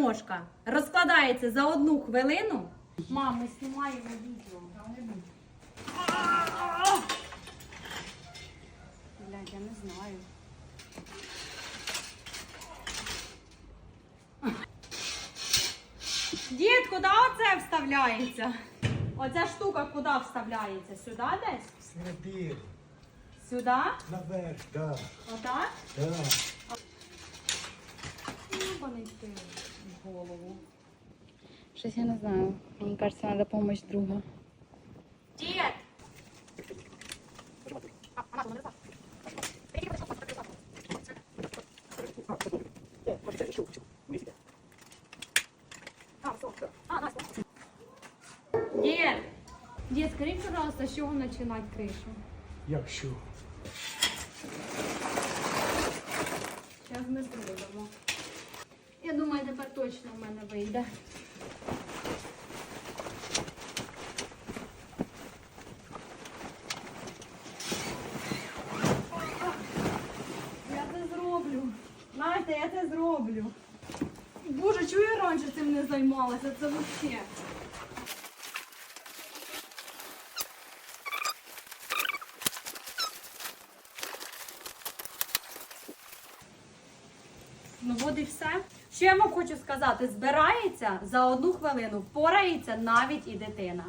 гармошка розкладається за одну хвилину. Мам, ми знімаємо відео. Блядь, я не знаю. Дід, куди оце вставляється? Оця штука куди вставляється? Сюди десь? Середину, Сюди? наверх, да, Отак? да. Щось я не знаю. Мені кажется, треба допомога друга. Дід! Дід! Дід, скажіть, пожалуйста, з чого починати кришу? Якщо Зараз ми зробимо. Я думаю, тепер точно в мене вийде. Я це зроблю. Настя, я це зроблю. Боже, чого я раніше цим не займалася? Це взагалі. Ну от і все. Що я вам хочу сказати? Збирається за одну хвилину, впорається навіть і дитина.